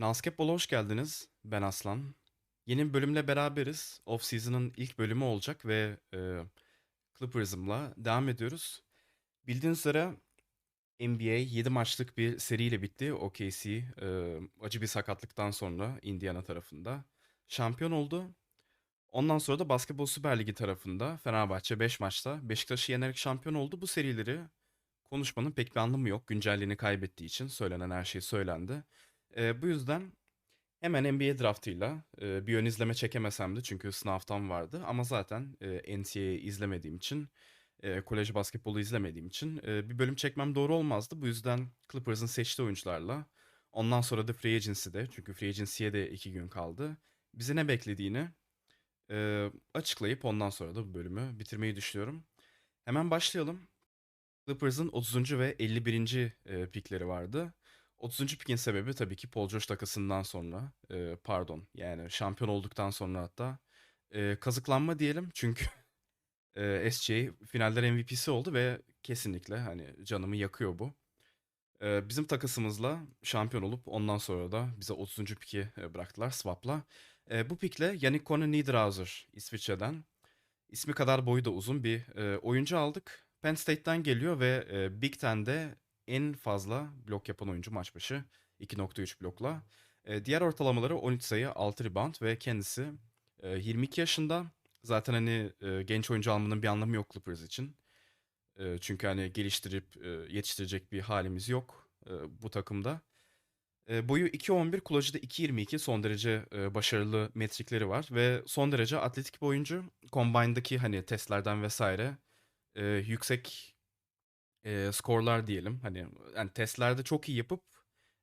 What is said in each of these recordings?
Nasketbol'a hoş geldiniz. Ben Aslan. Yeni bir bölümle beraberiz. Off-season'ın ilk bölümü olacak ve e, Clippers'ımla devam ediyoruz. Bildiğiniz üzere NBA 7 maçlık bir seriyle bitti. OKC e, acı bir sakatlıktan sonra Indiana tarafında şampiyon oldu. Ondan sonra da Basketbol Süper Ligi tarafında Fenerbahçe 5 maçta Beşiktaş'ı yenerek şampiyon oldu. Bu serileri konuşmanın pek bir anlamı yok. Güncelliğini kaybettiği için söylenen her şey söylendi. E, bu yüzden Hemen NBA draftıyla e, bir ön izleme çekemesem de çünkü sınavtan vardı ama zaten e, NCAA izlemediğim için, e, kolej basketbolu izlemediğim için e, bir bölüm çekmem doğru olmazdı. Bu yüzden Clippers'ın seçtiği oyuncularla ondan sonra da Free Agency'de çünkü Free Agency'ye de iki gün kaldı. Bizi ne beklediğini e, açıklayıp ondan sonra da bu bölümü bitirmeyi düşünüyorum. Hemen başlayalım. Clippers'ın 30. ve 51. e, pikleri vardı. 30. pikin sebebi tabii ki Paul George takasından sonra, e, pardon yani şampiyon olduktan sonra hatta e, kazıklanma diyelim çünkü e, SJ finaller MVP'si oldu ve kesinlikle hani canımı yakıyor bu. E, bizim takasımızla şampiyon olup ondan sonra da bize 30. piki e, bıraktılar swap'la. E, bu pikle Yannick Conor Niederhauser İsviçre'den ismi kadar boyu da uzun bir e, oyuncu aldık. Penn State'ten geliyor ve e, Big Ten'de en fazla blok yapan oyuncu maç başı 2.3 blokla. E, diğer ortalamaları 13 sayı, 6 rebound ve kendisi e, 22 yaşında. Zaten hani e, genç oyuncu almanın bir anlamı yok Clippers için. E, çünkü hani geliştirip e, yetiştirecek bir halimiz yok e, bu takımda. E, boyu 2.11, kulacı da 2.22 son derece e, başarılı metrikleri var ve son derece atletik bir oyuncu. Combine'daki hani testlerden vesaire e, yüksek e, skorlar diyelim. Hani yani testlerde çok iyi yapıp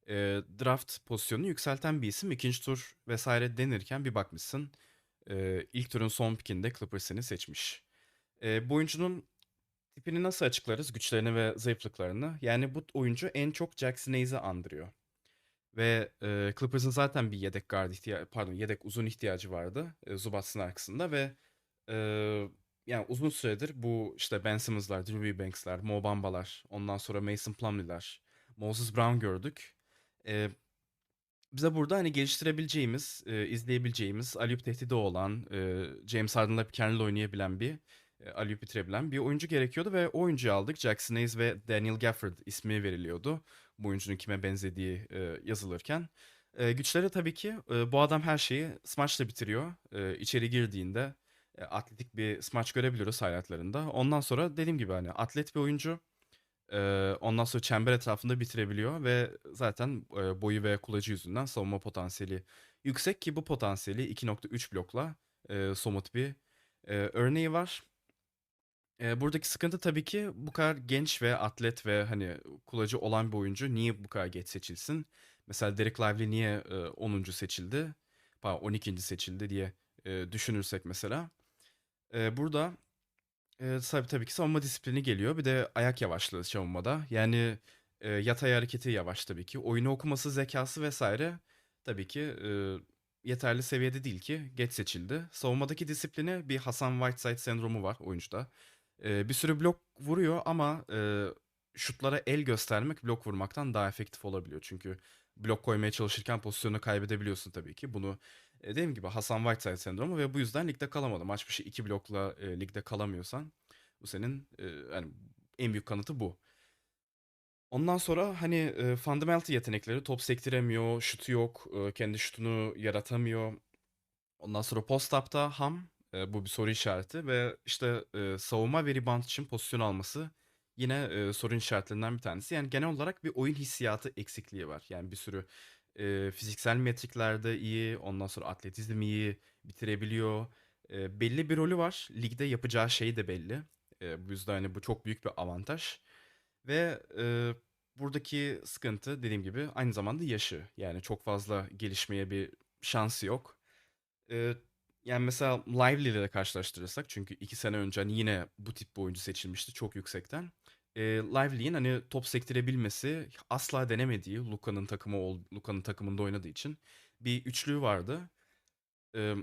e, draft pozisyonunu yükselten bir isim. İkinci tur vesaire denirken bir bakmışsın e, ilk turun son pikinde Clippers seçmiş. E, bu oyuncunun tipini nasıl açıklarız? Güçlerini ve zayıflıklarını. Yani bu oyuncu en çok Jackson Hayes'i andırıyor. Ve e, Clippers'ın zaten bir yedek guard ihtiyacı, pardon yedek uzun ihtiyacı vardı e, Zubats'ın arkasında ve e, yani uzun süredir bu işte Ben Simmons'lar, Drew Eubanks'lar, Mo Bamba'lar, ondan sonra Mason Plumlee'ler, Moses Brown gördük. E, bize burada hani geliştirebileceğimiz, e, izleyebileceğimiz, alley tehdidi olan, e, James Harden'la kendini oynayabilen bir, e, alley bitirebilen bir oyuncu gerekiyordu ve o oyuncuyu aldık. Jackson Hayes ve Daniel Gafford ismi veriliyordu. Bu oyuncunun kime benzediği e, yazılırken. E, güçleri tabii ki e, bu adam her şeyi smaçla bitiriyor. E, içeri girdiğinde e, atletik bir smaç görebiliyoruz highlightlarında. Ondan sonra dediğim gibi hani atlet bir oyuncu. E, ondan sonra çember etrafında bitirebiliyor ve zaten e, boyu ve kulacı yüzünden savunma potansiyeli yüksek ki bu potansiyeli 2.3 blokla somut bir örneği var. Buradaki sıkıntı tabii ki bu kadar genç ve atlet ve hani kulacı olan bir oyuncu niye bu kadar geç seçilsin? Mesela Derek Lively niye e, 10. seçildi? Pardon 12. seçildi diye düşünürsek mesela. E, burada e, tabii, tabii ki savunma disiplini geliyor. Bir de ayak yavaşlığı savunmada. Yani e, yatay hareketi yavaş tabii ki. Oyunu okuması, zekası vesaire tabii ki e, yeterli seviyede değil ki geç seçildi. Savunmadaki disiplini bir Hasan Whiteside sendromu var oyuncuda. E, bir sürü blok vuruyor ama e, şutlara el göstermek blok vurmaktan daha efektif olabiliyor. Çünkü blok koymaya çalışırken pozisyonu kaybedebiliyorsun tabii ki. Bunu e, dediğim gibi Hasan Whiteside sendromu ve bu yüzden ligde kalamadı. Maç başı iki blokla e, ligde kalamıyorsan bu senin e, yani en büyük kanıtı bu. Ondan sonra hani e, fundamental yetenekleri top sektiremiyor, şutu yok, e, kendi şutunu yaratamıyor. Ondan sonra post-up'ta ham, e, bu bir soru işareti ve işte e, savunma ve rebound için pozisyon alması yine e, sorun işaretlerinden bir tanesi. Yani genel olarak bir oyun hissiyatı eksikliği var. Yani bir sürü e, fiziksel metriklerde iyi, ondan sonra atletizm iyi, bitirebiliyor. E, belli bir rolü var. Ligde yapacağı şey de belli. E, bu yüzden hani bu çok büyük bir avantaj. Ve e, buradaki sıkıntı dediğim gibi aynı zamanda yaşı. Yani çok fazla gelişmeye bir şansı yok. E, yani mesela Lively ile de karşılaştırırsak çünkü iki sene önce hani yine bu tip bir oyuncu seçilmişti çok yüksekten. E, Lively'in hani top sektirebilmesi asla denemediği Luka'nın takımı Luka'nın takımında oynadığı için bir üçlüğü vardı. E,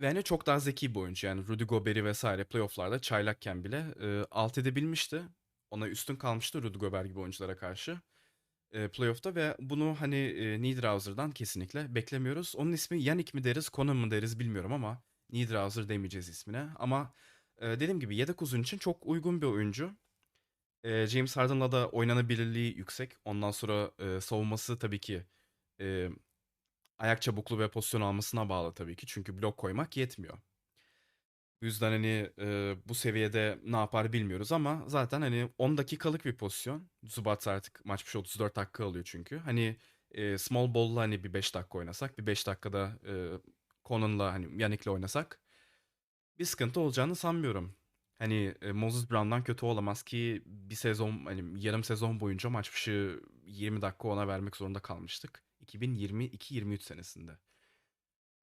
ve hani çok daha zeki bir oyuncu yani Rudy Gobert'i vesaire playofflarda çaylakken bile e, alt edebilmişti. Ona üstün kalmıştı Rudy Gobert gibi oyunculara karşı. e, playoff'ta ve bunu hani e, Niederhauser'dan kesinlikle beklemiyoruz. Onun ismi Yannick mi deriz, Conan mı deriz bilmiyorum ama Niederhauser demeyeceğiz ismine. Ama e, dediğim gibi yedek uzun için çok uygun bir oyuncu. E, James Harden'la da oynanabilirliği yüksek. Ondan sonra e, savunması tabii ki e, ayak çabukluğu ve pozisyon almasına bağlı tabii ki. Çünkü blok koymak yetmiyor. Bu yüzden hani e, bu seviyede ne yapar bilmiyoruz ama zaten hani 10 dakikalık bir pozisyon. Zubat artık maç başı 34 dakika alıyor çünkü. Hani e, small ball'la hani bir 5 dakika oynasak, bir 5 dakikada e, Conan'la hani Yannick'le oynasak bir sıkıntı olacağını sanmıyorum. Hani e, Moses Brown'dan kötü olamaz ki bir sezon hani yarım sezon boyunca maç başı 20 dakika ona vermek zorunda kalmıştık. 2022-23 senesinde.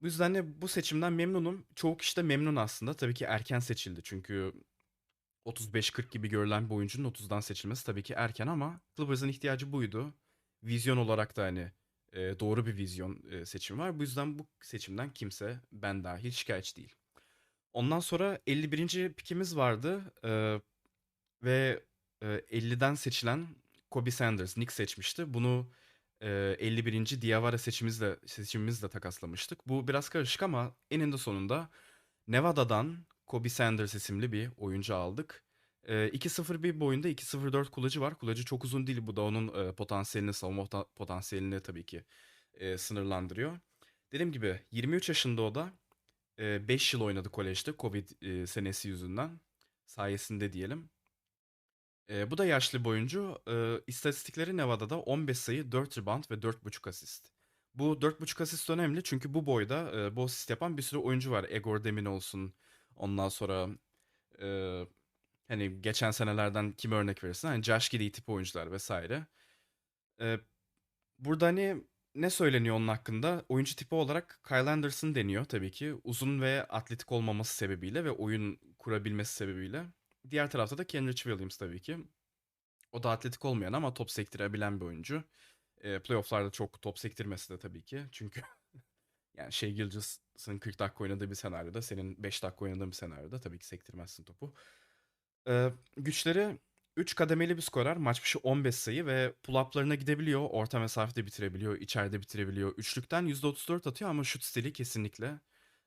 Bu yüzden de bu seçimden memnunum. Çoğu kişi de memnun aslında. Tabii ki erken seçildi. Çünkü 35-40 gibi görülen bir oyuncunun 30'dan seçilmesi tabii ki erken ama Clippers'ın ihtiyacı buydu. Vizyon olarak da hani e, doğru bir vizyon e, seçimi var. Bu yüzden bu seçimden kimse ben dahil şikayetçi değil. Ondan sonra 51. pikimiz vardı e, ve e, 50'den seçilen Kobe Sanders, Nick seçmişti. Bunu e, 51. Diawara seçimimizle, seçimimizle takaslamıştık. Bu biraz karışık ama eninde sonunda Nevada'dan Kobe Sanders isimli bir oyuncu aldık. E, 2.01 boyunda 2.04 kulacı var. Kulacı çok uzun değil. Bu da onun e, potansiyelini, savunma pota- potansiyelini tabii ki e, sınırlandırıyor. Dediğim gibi 23 yaşında o da. 5 yıl oynadı kolejde Covid senesi yüzünden. Sayesinde diyelim. Bu da yaşlı bir oyuncu. E, istatistikleri Nevada'da 15 sayı, 4 rebound ve 4.5 asist. Bu 4.5 asist önemli çünkü bu boyda bu asist yapan bir sürü oyuncu var. Egor Demin olsun. Ondan sonra hani geçen senelerden kim örnek verirsin? Hani Josh Giddey tip oyuncular vesaire. Burada hani ne söyleniyor onun hakkında? Oyuncu tipi olarak Kyle Anderson deniyor tabii ki. Uzun ve atletik olmaması sebebiyle ve oyun kurabilmesi sebebiyle. Diğer tarafta da Kenrich Williams tabii ki. O da atletik olmayan ama top sektirebilen bir oyuncu. E, playoff'larda çok top sektirmesi de tabii ki. Çünkü yani şey Gilgis'ın 40 dakika oynadığı bir senaryoda, senin 5 dakika oynadığın bir senaryoda tabii ki sektirmezsin topu. E, güçleri 3 kademeli bir skorer. Maç başı 15 sayı ve pull-up'larına gidebiliyor. Orta mesafede bitirebiliyor. içeride bitirebiliyor. Üçlükten %34 atıyor ama şut stili kesinlikle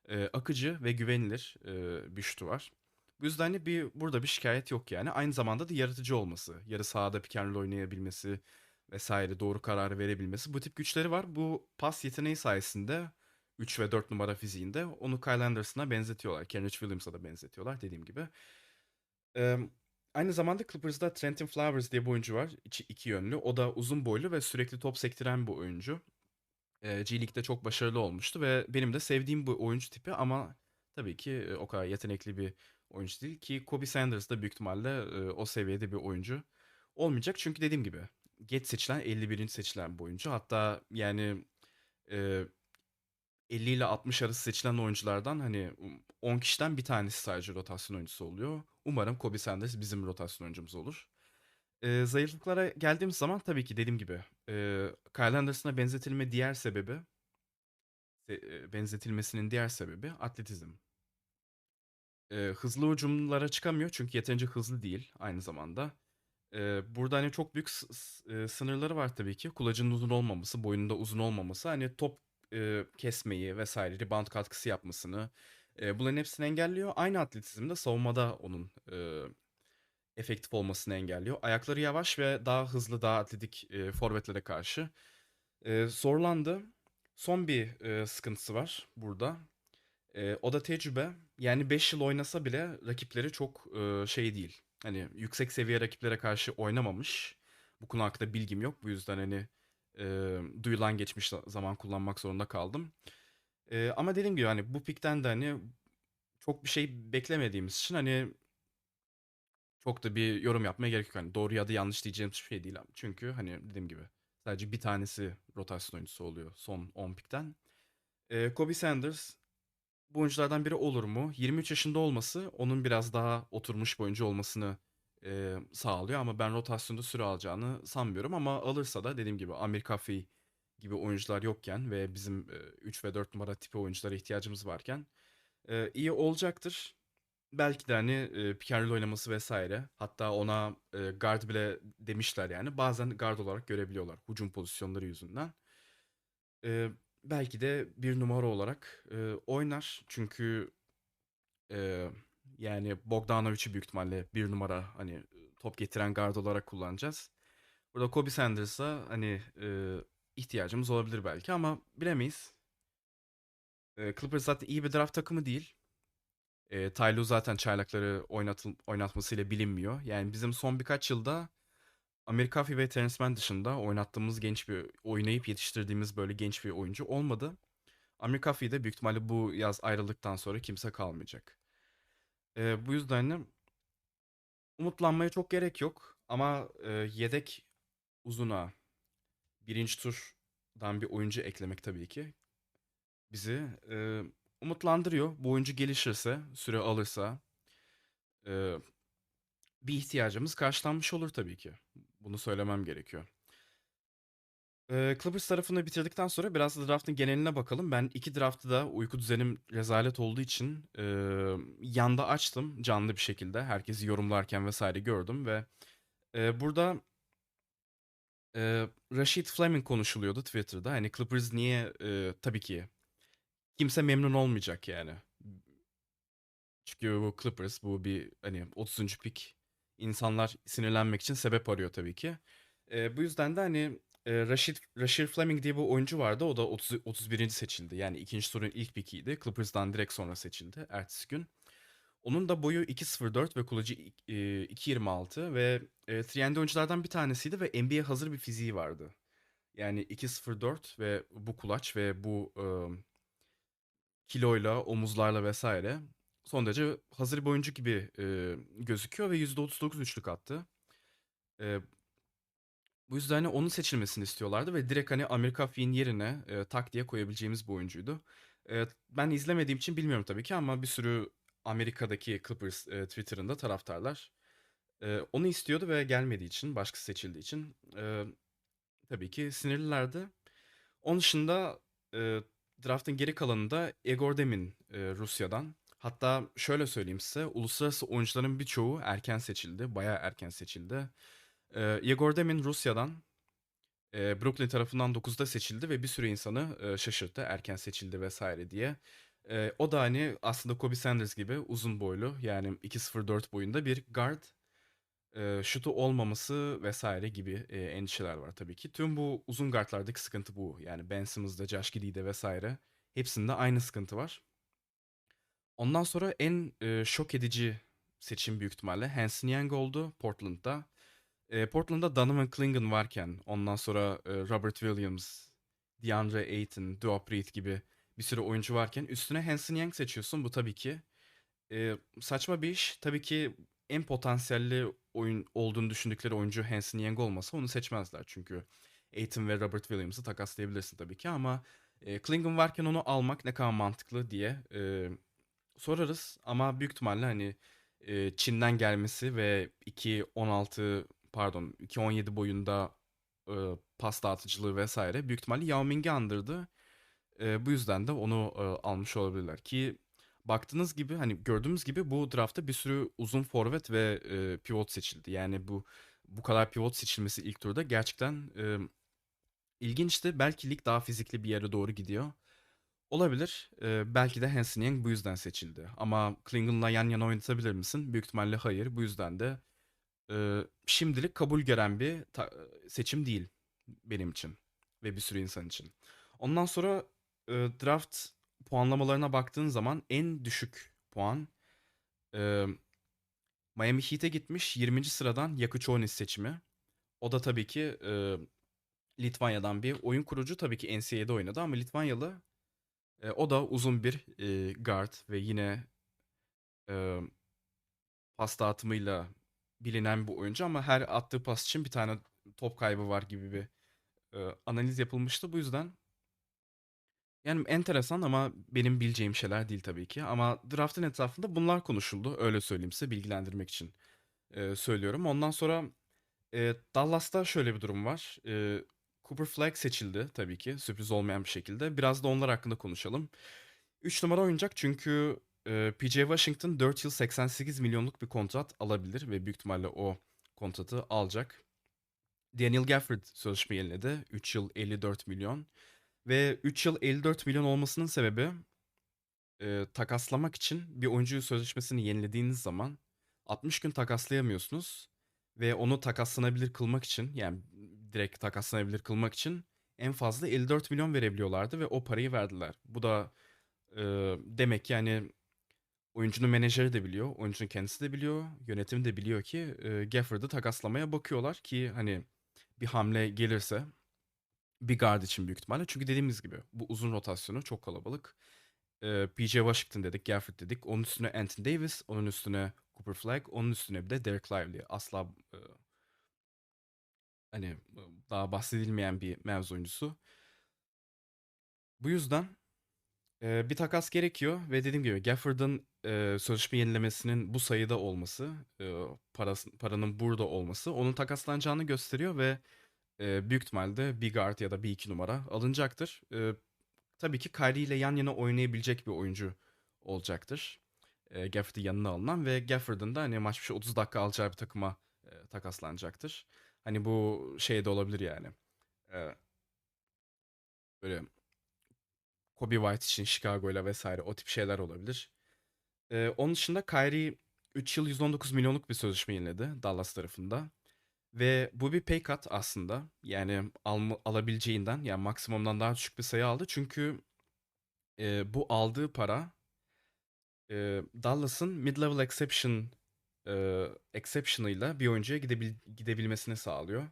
e, akıcı ve güvenilir e, bir şutu var. Bu yüzden de bir, burada bir şikayet yok yani. Aynı zamanda da yaratıcı olması. Yarı sahada pick and oynayabilmesi vesaire doğru kararı verebilmesi. Bu tip güçleri var. Bu pas yeteneği sayesinde 3 ve 4 numara fiziğinde onu Kyle Anderson'a benzetiyorlar. Kenrich Williams'a da benzetiyorlar dediğim gibi. Ee, Aynı zamanda Clippers'da Trenton Flowers diye bir oyuncu var. İki, iki yönlü. O da uzun boylu ve sürekli top sektiren bir oyuncu. Ee, G League'de çok başarılı olmuştu ve benim de sevdiğim bu oyuncu tipi ama tabii ki e, o kadar yetenekli bir oyuncu değil ki Kobe Sanders da büyük ihtimalle e, o seviyede bir oyuncu olmayacak. Çünkü dediğim gibi geç seçilen 51. seçilen bir oyuncu. Hatta yani e, 50 ile 60 arası seçilen oyunculardan hani 10 kişiden bir tanesi sadece rotasyon oyuncusu oluyor. Umarım Kobe Sanders bizim rotasyon oyuncumuz olur. Ee, zayıflıklara geldiğimiz zaman tabii ki dediğim gibi e, Kyle Anderson'a benzetilme diğer sebebi e, benzetilmesinin diğer sebebi atletizm. E, hızlı hücumlara çıkamıyor çünkü yeterince hızlı değil aynı zamanda. E, burada hani çok büyük e, sınırları var tabii ki. Kulacının uzun olmaması, boyunun uzun olmaması. Hani top e, kesmeyi vesaire, rebound katkısı yapmasını e, bunların hepsini engelliyor. Aynı atletizmde savunmada onun e, efektif olmasını engelliyor. Ayakları yavaş ve daha hızlı, daha atletik e, forvetlere karşı e, zorlandı. Son bir e, sıkıntısı var burada. E, o da tecrübe. Yani 5 yıl oynasa bile rakipleri çok e, şey değil. Hani yüksek seviye rakiplere karşı oynamamış. Bu konu hakkında bilgim yok. Bu yüzden hani e, duyulan geçmiş zaman kullanmak zorunda kaldım. E, ama dediğim gibi hani bu pikten de hani çok bir şey beklemediğimiz için hani çok da bir yorum yapmaya gerek yok. Hani doğru ya da yanlış diyeceğim bir şey değil. Çünkü hani dediğim gibi sadece bir tanesi rotasyon oyuncusu oluyor son 10 pikten. E, Kobe Sanders bu oyunculardan biri olur mu? 23 yaşında olması onun biraz daha oturmuş bir oyuncu olmasını e, sağlıyor ama ben rotasyonda süre alacağını sanmıyorum ama alırsa da dediğim gibi Amir Kafi gibi oyuncular yokken ve bizim e, 3 ve 4 numara tipi oyunculara ihtiyacımız varken e, iyi olacaktır. belki de hani e, pick oynaması vesaire. Hatta ona e, guard bile demişler yani. Bazen guard olarak görebiliyorlar hücum pozisyonları yüzünden. E, belki de bir numara olarak e, oynar. Çünkü e, yani Bogdanovic'i büyük ihtimalle bir numara hani top getiren guard olarak kullanacağız. Burada Kobe Sanders'a hani e, ihtiyacımız olabilir belki ama bilemeyiz. E, Clippers zaten iyi bir draft takımı değil. E, Ty Lue zaten çaylakları oynatıl, oynatmasıyla bilinmiyor. Yani bizim son birkaç yılda Amir Coffey ve Terence Mann dışında oynattığımız genç bir, oynayıp yetiştirdiğimiz böyle genç bir oyuncu olmadı. Amir Coffey de büyük ihtimalle bu yaz ayrıldıktan sonra kimse kalmayacak. E, bu yüzden de umutlanmaya çok gerek yok. Ama e, yedek uzuna birinci turdan bir oyuncu eklemek tabii ki bizi e, umutlandırıyor. Bu oyuncu gelişirse, süre alırsa e, bir ihtiyacımız karşılanmış olur tabii ki. Bunu söylemem gerekiyor. Clippers tarafını bitirdikten sonra biraz da draftın geneline bakalım. Ben iki draftı da uyku düzenim rezalet olduğu için e, yanda açtım canlı bir şekilde. Herkesi yorumlarken vesaire gördüm ve e, burada e, Rashid Fleming konuşuluyordu Twitter'da. Hani Clippers niye e, tabii ki kimse memnun olmayacak yani. Çünkü bu Clippers bu bir hani 30. pik insanlar sinirlenmek için sebep arıyor tabii ki. Ee, bu yüzden de hani Rashid, Rashid Fleming diye bir oyuncu vardı. O da 30, 31. seçildi. Yani ikinci turun ilk pikiydi. Clippers'dan direkt sonra seçildi ertesi gün. Onun da boyu 2.04 ve kulacı e, 2.26 ve e, 3 oyunculardan bir tanesiydi ve NBA hazır bir fiziği vardı. Yani 2.04 ve bu kulaç ve bu e, kiloyla, omuzlarla vesaire son derece hazır bir oyuncu gibi e, gözüküyor ve %39 üçlük attı. E, bu yüzden hani onun seçilmesini istiyorlardı ve direkt hani Amerika Fi'nin yerine e, tak diye koyabileceğimiz bir oyuncuydu. E, ben izlemediğim için bilmiyorum tabii ki ama bir sürü Amerika'daki Clippers e, Twitter'ında taraftarlar e, onu istiyordu ve gelmediği için, başkası seçildiği için e, tabii ki sinirlilerdi. Onun dışında e, draftın geri kalanında Egor Demin e, Rusya'dan. Hatta şöyle söyleyeyim size, uluslararası oyuncuların birçoğu erken seçildi, bayağı erken seçildi. E, Demin Rusya'dan, Brooklyn tarafından 9'da seçildi ve bir sürü insanı şaşırttı, erken seçildi vesaire diye. O da hani aslında Kobe Sanders gibi uzun boylu, yani 2.04 boyunda bir guard şutu olmaması vesaire gibi endişeler var tabii ki. Tüm bu uzun guardlardaki sıkıntı bu. Yani Ben Simmons'da, Josh Giddey'de vesaire hepsinde aynı sıkıntı var. Ondan sonra en şok edici seçim büyük ihtimalle Hanson Young oldu Portland'da. E, Portland'da Donovan Clingan varken ondan sonra e, Robert Williams, DeAndre Ayton, Duop Reed gibi bir sürü oyuncu varken üstüne Hanson Young seçiyorsun. Bu tabii ki e, saçma bir iş. Tabii ki en potansiyelli oyun olduğunu düşündükleri oyuncu Hanson Young olmasa onu seçmezler. Çünkü Aiton ve Robert Williams'ı takaslayabilirsin tabii ki ama e, Klingon varken onu almak ne kadar mantıklı diye e, sorarız. Ama büyük ihtimalle hani e, Çin'den gelmesi ve 2.16 pardon 2.17 boyunda e, pas dağıtıcılığı vesaire büyük ihtimalle Yao Ming'i andırdı. E, bu yüzden de onu e, almış olabilirler ki baktığınız gibi hani gördüğümüz gibi bu draftta bir sürü uzun forvet ve e, pivot seçildi. Yani bu bu kadar pivot seçilmesi ilk turda gerçekten e, ilginçti. Belki lig daha fizikli bir yere doğru gidiyor. Olabilir. E, belki de Hanson Young bu yüzden seçildi. Ama Klingon'la yan yana oynatabilir misin? Büyük ihtimalle hayır. Bu yüzden de e, şimdilik kabul gören bir ta- seçim değil benim için ve bir sürü insan için. Ondan sonra e, draft puanlamalarına baktığın zaman en düşük puan e, Miami Heat'e gitmiş 20. sıradan Yakuchonis seçimi. O da tabii ki e, Litvanya'dan bir oyun kurucu tabii ki NCAA'de oynadı ama Litvanyalı e, o da uzun bir e, guard ve yine e, pas dağıtımıyla bilinen bir oyuncu ama her attığı pas için bir tane top kaybı var gibi bir e, analiz yapılmıştı. Bu yüzden yani enteresan ama benim bileceğim şeyler değil tabii ki. Ama draft'ın etrafında bunlar konuşuldu. Öyle söyleyeyim size bilgilendirmek için e, söylüyorum. Ondan sonra e, Dallas'ta şöyle bir durum var. E, Cooper Flag seçildi tabii ki sürpriz olmayan bir şekilde. Biraz da onlar hakkında konuşalım. 3 numara oynayacak çünkü PJ Washington 4 yıl 88 milyonluk bir kontrat alabilir ve büyük ihtimalle o kontratı alacak. Daniel Gafford sözleşme yeniledi. 3 yıl 54 milyon. Ve 3 yıl 54 milyon olmasının sebebi e, takaslamak için bir oyuncuyu sözleşmesini yenilediğiniz zaman 60 gün takaslayamıyorsunuz. Ve onu takaslanabilir kılmak için yani direkt takaslanabilir kılmak için en fazla 54 milyon verebiliyorlardı ve o parayı verdiler. Bu da e, demek yani oyuncunun menajeri de biliyor, oyuncunun kendisi de biliyor, yönetim de biliyor ki e, Gafford'ı takaslamaya bakıyorlar ki hani bir hamle gelirse bir guard için büyük ihtimalle. Çünkü dediğimiz gibi bu uzun rotasyonu çok kalabalık. E, PJ Washington dedik, Gafford dedik. Onun üstüne Anthony Davis, onun üstüne Cooper Flag, onun üstüne bir de Derek Lively. Asla e, hani daha bahsedilmeyen bir mevzu oyuncusu. Bu yüzden e, bir takas gerekiyor ve dediğim gibi Gafford'ın e, sözleşme yenilemesinin bu sayıda olması, e, parası, paranın burada olması onun takaslanacağını gösteriyor ve e, büyük ihtimalle bir guard ya da bir iki numara alınacaktır. E, tabii ki Kyrie ile yan yana oynayabilecek bir oyuncu olacaktır. E, Gafford'ı yanına alınan ve Gafford'ın da hani maç başı 30 dakika alacağı bir takıma e, takaslanacaktır. Hani bu şey de olabilir yani. E, böyle Kobe White için Chicago ile vesaire o tip şeyler olabilir. E, onun dışında Kyrie 3 yıl 119 milyonluk bir sözleşme yeniledi Dallas tarafında. Ve bu bir pay cut aslında. Yani alma, alabileceğinden yani maksimumdan daha düşük bir sayı aldı. Çünkü e, bu aldığı para e, Dallas'ın mid-level exception e, exception'ıyla bir oyuncuya gidebil, gidebilmesini sağlıyor.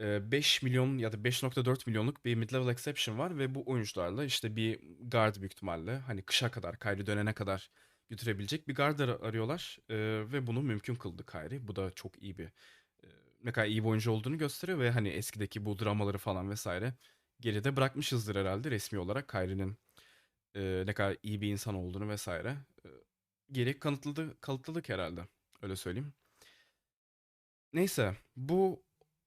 E, 5 milyon ya da 5.4 milyonluk bir mid-level exception var ve bu oyuncularla işte bir guard büyük ihtimalle hani kışa kadar, Kyrie dönene kadar götürebilecek bir guard ar- arıyorlar E, ve bunu mümkün kıldı Kyrie. Bu da çok iyi bir e, ne kadar iyi bir oyuncu olduğunu gösteriyor ve hani eskideki bu dramaları falan vesaire geride bırakmışızdır herhalde resmi olarak Kyrie'nin e, ne kadar iyi bir insan olduğunu vesaire e, geri kanıtladı, kanıtladık herhalde. Öyle söyleyeyim. Neyse bu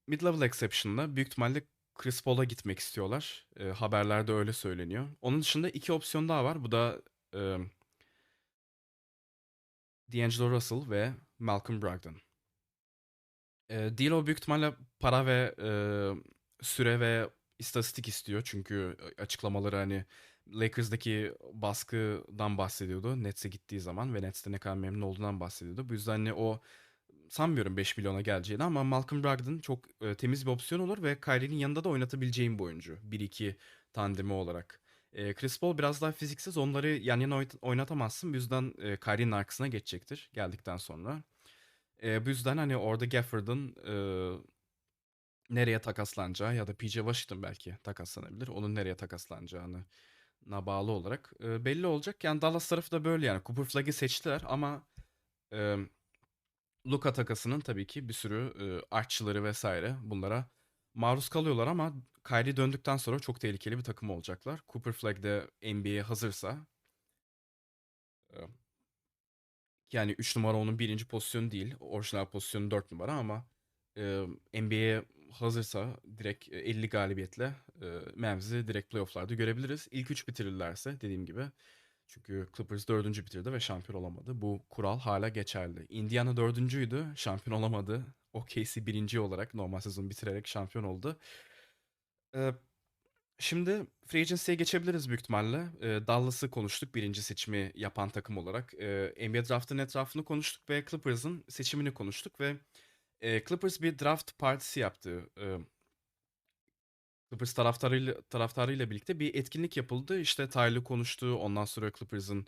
mid-level exception'la büyük ihtimalle Chris Paul'a gitmek istiyorlar. E, haberlerde öyle söyleniyor. Onun dışında iki opsiyon daha var. Bu da e, D'Angelo Russell ve Malcolm Brogdon. E, D'Lo büyük ihtimalle para ve e, süre ve istatistik istiyor. Çünkü açıklamaları hani Lakers'daki baskıdan bahsediyordu Nets'e gittiği zaman ve Nets'te ne kadar memnun olduğundan bahsediyordu. Bu yüzden hani o sanmıyorum 5 milyona geleceğini ama Malcolm Brogdon çok e, temiz bir opsiyon olur ve Kyrie'nin yanında da oynatabileceğim bir oyuncu. 1-2 tandemi olarak. E, Chris Paul biraz daha fiziksiz. Onları yan yana oynat- oynatamazsın. Bu yüzden e, Kyrie'nin arkasına geçecektir geldikten sonra. E, bu yüzden hani orada Gafford'ın e, nereye takaslanacağı ya da PJ Washington belki takaslanabilir. Onun nereye takaslanacağını na bağlı olarak e, belli olacak. Yani Dallas tarafı da böyle yani. Cooper Flagg'i seçtiler ama e, Luka takasının tabii ki bir sürü e, artçıları vesaire bunlara maruz kalıyorlar ama Kyrie döndükten sonra çok tehlikeli bir takım olacaklar. Cooper Flag de NBA'ye hazırsa e, yani 3 numara onun birinci pozisyonu değil. Orijinal pozisyonu 4 numara ama e, NBA'ye hazırsa direkt e, 50 galibiyetle e, Mavs'i direkt playoff'larda görebiliriz. İlk 3 bitirirlerse dediğim gibi. Çünkü Clippers 4. bitirdi ve şampiyon olamadı. Bu kural hala geçerli. Indiana 4.'üydü, şampiyon olamadı. OKC 1. olarak normal sezonu bitirerek şampiyon oldu. Ee, şimdi Free Agency'ye geçebiliriz büyük ihtimalle. Ee, Dallas'ı konuştuk birinci seçimi yapan takım olarak. Ee, NBA Draft'ın etrafını konuştuk ve Clippers'ın seçimini konuştuk ve e, Clippers bir draft partisi yaptı. Ee, Clippers taraftarıyla, taraftarıyla birlikte bir etkinlik yapıldı. İşte Tyler konuştu. Ondan sonra Clippers'ın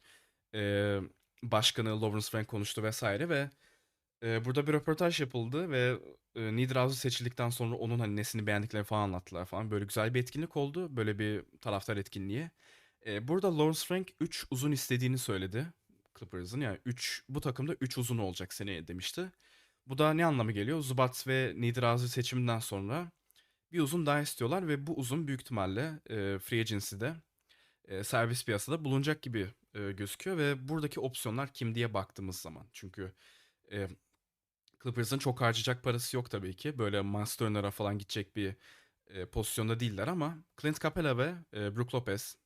e, başkanı Lawrence Frank konuştu vesaire ve e, burada bir röportaj yapıldı ve e, Need Rouse'u seçildikten sonra onun hani nesini beğendiklerini falan anlattılar falan. Böyle güzel bir etkinlik oldu. Böyle bir taraftar etkinliği. E, burada Lawrence Frank 3 uzun istediğini söyledi. Clippers'ın yani 3 bu takımda 3 uzun olacak seneye demişti. Bu da ne anlamı geliyor? Zubat ve Rouse seçiminden sonra bir uzun daha istiyorlar ve bu uzun büyük ihtimalle e, free agency'de e, servis piyasada bulunacak gibi e, gözüküyor ve buradaki opsiyonlar kim diye baktığımız zaman. Çünkü e, Clippers'ın çok harcayacak parası yok tabii ki. Böyle Miles Turner'a falan gidecek bir e, pozisyonda değiller ama Clint Capela ve e, Brook Lopez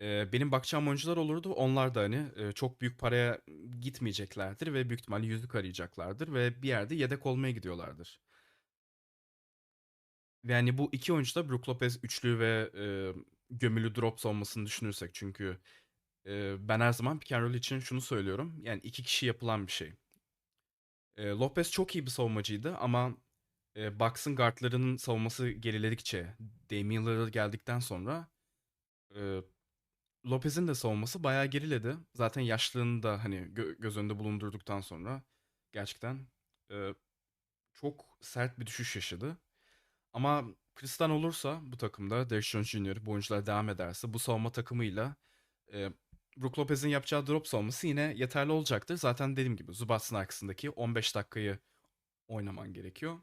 Eee, benim bakacağım oyuncular olurdu. Onlar da hani eee, çok büyük paraya gitmeyeceklerdir ve büyük ihtimalle yüzük arayacaklardır ve bir yerde yedek olmaya gidiyorlardır. Ve hani bu iki oyuncu da Brook Lopez üçlü ve eee, gömülü drop savunmasını düşünürsek çünkü eee, ben her zaman pick and roll için şunu söylüyorum. Yani iki kişi yapılan bir şey. Eee, Lopez çok iyi bir savunmacıydı ama eee Bucks'ın guardlarının savunması geriledikçe Damian Lillard geldikten sonra eee, Lopez'in de savunması bayağı geriledi. Zaten yaşlılığını da hani gö- göz önünde bulundurduktan sonra gerçekten eee, çok sert bir düşüş yaşadı. Ama Kristan olursa bu takımda Jones Jr. bu oyuncular devam ederse bu savunma takımıyla e, Brook Lopez'in yapacağı drop savunması yine yeterli olacaktır. Zaten dediğim gibi Zubats'ın arkasındaki 15 dakikayı oynaman gerekiyor.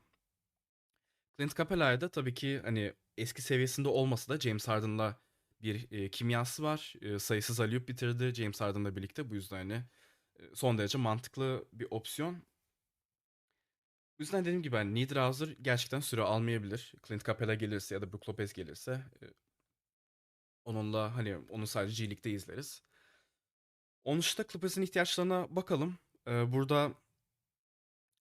Clint Capela'ya da tabii ki hani eski seviyesinde olmasa da James Harden'la bir e, kimyası var. E, sayısız alley bitirdi James Harden'la birlikte. Bu yüzden hani son derece mantıklı bir opsiyon. Bu yüzden dediğim gibi hani Need Rouser gerçekten süre almayabilir. Clint Capela gelirse ya da Brook Lopez gelirse onunla hani onu sadece G League'de izleriz. Onun dışında ihtiyaçlarına bakalım. Burada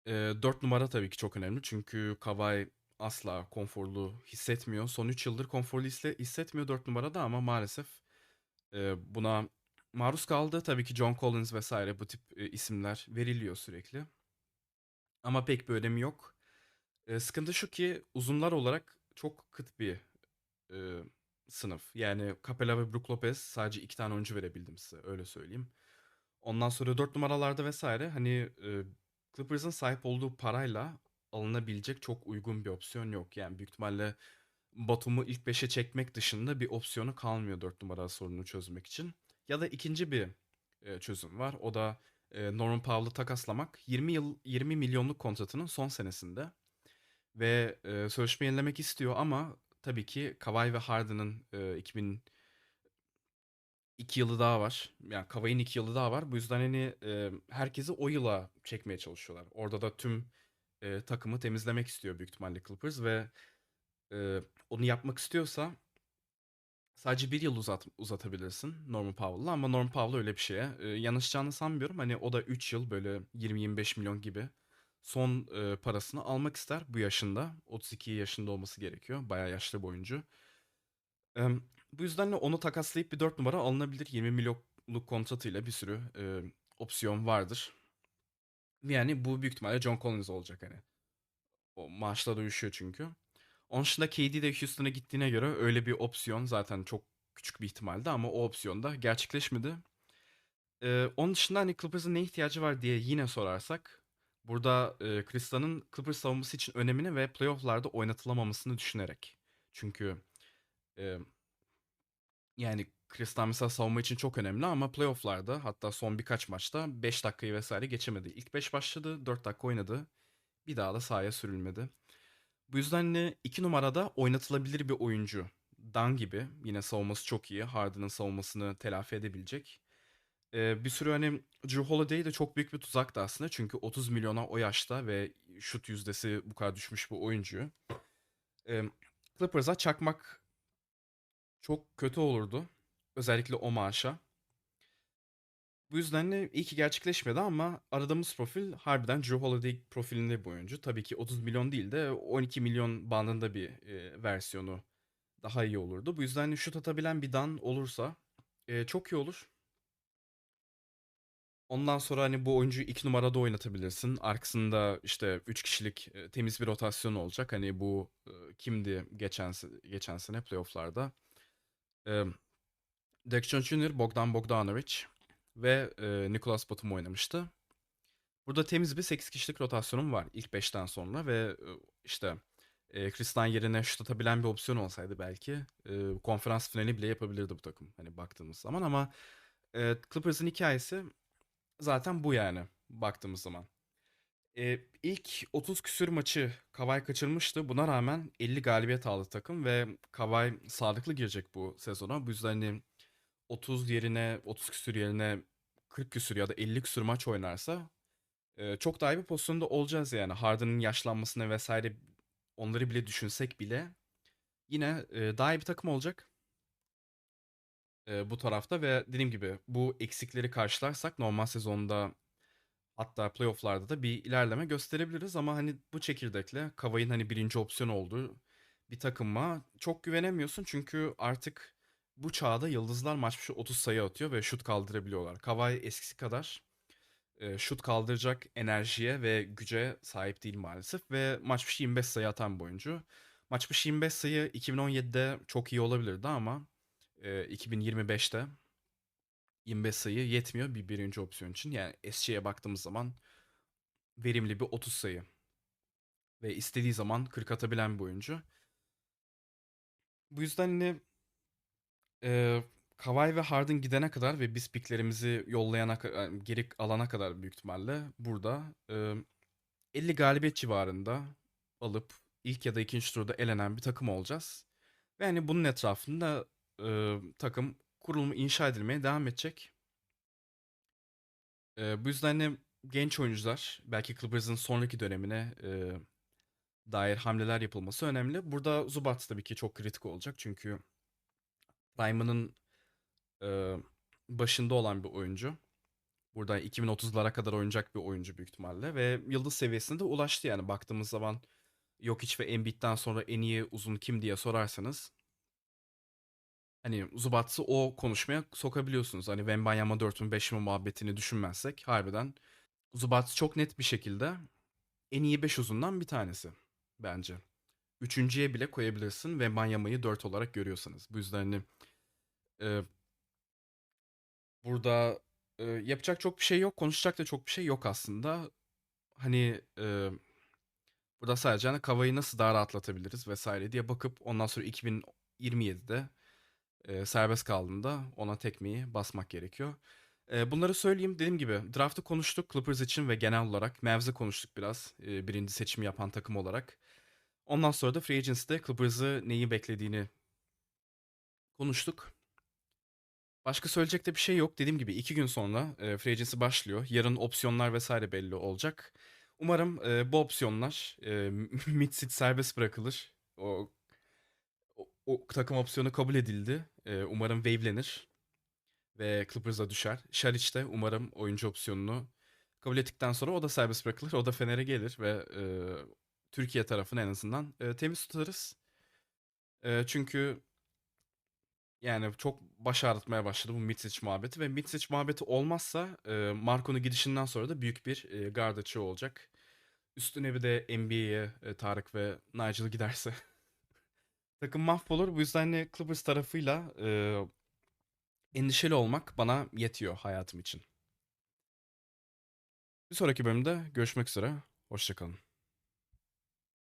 e, 4 numara tabii ki çok önemli. Çünkü Kawhi asla konforlu hissetmiyor. Son 3 yıldır konforlu hisse- hissetmiyor 4 numarada ama maalesef buna maruz kaldı. Tabii ki John Collins vesaire bu tip isimler veriliyor sürekli. Ama pek bir önemi yok. E, sıkıntı şu ki uzunlar olarak çok kıt bir e, sınıf. Yani Capela ve Brook Lopez sadece iki tane oyuncu verebildim size öyle söyleyeyim. Ondan sonra 4 numaralarda vesaire hani e, Clippers'ın sahip olduğu parayla alınabilecek çok uygun bir opsiyon yok. Yani büyük ihtimalle Batum'u ilk beşe çekmek dışında bir opsiyonu kalmıyor 4 numara sorununu çözmek için. Ya da ikinci bir çözüm var. O da Norman Powell'ı takaslamak. 20 yıl 20 milyonluk kontratının son senesinde ve e, sözleşme yenilemek istiyor ama tabii ki Kawhi ve Harden'ın e, 2002 yılı daha var. Yani Kawhi'nin 2 yılı daha var. Bu yüzden hani e, herkesi o yıla çekmeye çalışıyorlar. Orada da tüm e, takımı temizlemek istiyor büyük ihtimalle Clippers ve e, onu yapmak istiyorsa sadece bir yıl uzat, uzatabilirsin Norman Powell'la ama Norman Powell öyle bir şeye e, yanaşacağını sanmıyorum. Hani o da 3 yıl böyle 20-25 milyon gibi son e, parasını almak ister bu yaşında. 32 yaşında olması gerekiyor. Bayağı yaşlı bir oyuncu. E, bu yüzden de onu takaslayıp bir 4 numara alınabilir. 20 milyonluk kontratıyla bir sürü e, opsiyon vardır. Yani bu büyük ihtimalle John Collins olacak hani. O maaşla uyuşuyor çünkü. Onun dışında KD de Houston'a gittiğine göre öyle bir opsiyon zaten çok küçük bir ihtimaldi ama o opsiyon da gerçekleşmedi. Ee, onun dışında hani Clippers'ın ne ihtiyacı var diye yine sorarsak burada e, Kristan'ın Clippers savunması için önemini ve playoff'larda oynatılamamasını düşünerek. Çünkü e, yani Kristan mesela savunma için çok önemli ama playoff'larda hatta son birkaç maçta 5 dakikayı vesaire geçemedi. İlk 5 başladı, 4 dakika oynadı. Bir daha da sahaya sürülmedi. Bu yüzden de 2 numarada oynatılabilir bir oyuncu. Dan gibi yine savunması çok iyi. Harden'ın savunmasını telafi edebilecek. Ee, bir sürü hani Drew Holiday de çok büyük bir tuzaktı aslında. Çünkü 30 milyona o yaşta ve şut yüzdesi bu kadar düşmüş bir oyuncuyu. Ee, Clippers'a çakmak çok kötü olurdu. Özellikle o maaşa. Bu yüzden de iyi ki gerçekleşmedi ama aradığımız profil harbiden Drew Holiday profilinde bir oyuncu. Tabii ki 30 milyon değil de 12 milyon bandında bir e, versiyonu daha iyi olurdu. Bu yüzden de şut atabilen bir Dan olursa e, çok iyi olur. Ondan sonra hani bu oyuncuyu 2 numarada oynatabilirsin. Arkasında işte 3 kişilik e, temiz bir rotasyon olacak. Hani bu e, kimdi geçen geçen sene playoff'larda? E, Jones Jr., Bogdan Bogdanovic ve e, Nicholas Batum oynamıştı. Burada temiz bir 8 kişilik rotasyonum var ilk beşten sonra ve işte e, Kristan yerine şut atabilen bir opsiyon olsaydı belki e, konferans finali bile yapabilirdi bu takım. Hani baktığımız zaman ama e, Clippers'ın hikayesi zaten bu yani baktığımız zaman. E, ilk 30 küsür maçı Kawhi kaçırmıştı. Buna rağmen 50 galibiyet aldı takım ve Kawhi sağlıklı girecek bu sezona. Bu yüzden hani 30 yerine 30 küsür yerine 40 küsür ya da 50 küsür maç oynarsa e, çok daha iyi bir pozisyonda olacağız yani. Harden'ın yaşlanmasını vesaire onları bile düşünsek bile yine e, daha iyi bir takım olacak. e, bu tarafta ve dediğim gibi bu eksikleri karşılarsak normal sezonda hatta playoff'larda da bir ilerleme gösterebiliriz ama hani bu çekirdekle Kavai'nin hani birinci opsiyon olduğu bir takıma çok güvenemiyorsun çünkü artık bu çağda yıldızlar maç başı 30 sayı atıyor ve şut kaldırabiliyorlar. Kavai eskisi kadar e, şut kaldıracak enerjiye ve güce sahip değil maalesef ve maç başı 25 sayı atan bir oyuncu. Maç başı 25 sayı 2017'de çok iyi olabilirdi ama e, 2025'te 25 sayı yetmiyor bir birinci opsiyon için. Yani SG'ye baktığımız zaman verimli bir 30 sayı ve istediği zaman 40 atabilen bir oyuncu. Bu yüzden hani e, Kawhi ve Harden gidene kadar ve biz piklerimizi yollayana yani geri alana kadar büyük ihtimalle burada e, 50 galibiyet civarında alıp ilk ya da ikinci turda elenen bir takım olacağız. Ve hani bunun etrafında e, takım kurulumu inşa edilmeye devam edecek. E, bu yüzden hani genç oyuncular belki Clippers'ın sonraki dönemine e, dair hamleler yapılması önemli. Burada Zubac tabii ki çok kritik olacak çünkü Prime'ının e, başında olan bir oyuncu. Burada 2030'lara kadar oynayacak bir oyuncu büyük ihtimalle ve yıldız seviyesine de ulaştı yani baktığımız zaman Jokic ve Embiid'den sonra en iyi uzun kim diye sorarsanız hani Zubac'ı o konuşmaya sokabiliyorsunuz. Hani Wembanyama 4 mü 5 mi muhabbetini düşünmezsek harbiden Zubac çok net bir şekilde en iyi 5 uzundan bir tanesi bence. Üçüncüye bile koyabilirsin Wembanyama'yı 4 olarak görüyorsanız. Bu yüzden hani e, burada e, yapacak çok bir şey yok, konuşacak da çok bir şey yok aslında. Hani e, burada sadece hani Kavai'yi nasıl daha rahatlatabiliriz vesaire diye bakıp ondan sonra 2027'de e, serbest kaldığında ona tekmeyi basmak gerekiyor. E, bunları söyleyeyim. Dediğim gibi draft'ı konuştuk Clippers için ve genel olarak Mavs'ı konuştuk biraz. e, birinci seçimi yapan takım olarak. Ondan sonra da Free Agency'de Clippers'ı neyi beklediğini konuştuk. Başka söyleyecek de bir şey yok. Dediğim gibi iki gün sonra e, Free Agency başlıyor. Yarın opsiyonlar vesaire belli olacak. Umarım e, bu opsiyonlar e, mid serbest bırakılır. O, o, o takım opsiyonu kabul edildi. E, umarım wave'lenir ve Clippers'a düşer. Şaric de umarım oyuncu opsiyonunu kabul ettikten sonra o da serbest bırakılır. O da Fener'e gelir ve e, Türkiye tarafını en azından e, temiz tutarız. E, çünkü yani çok baş ağrıtmaya başladı bu Mitsic muhabbeti ve Mitsic muhabbeti olmazsa e, Marco'nun gidişinden sonra da büyük bir e, guard açığı olacak. Üstüne bir de NBA'ye e, Tarık ve Nigel giderse takım mahvolur. Bu yüzden hani Clippers tarafıyla e, endişeli olmak bana yetiyor hayatım için. Bir sonraki bölümde görüşmek üzere. Hoşçakalın.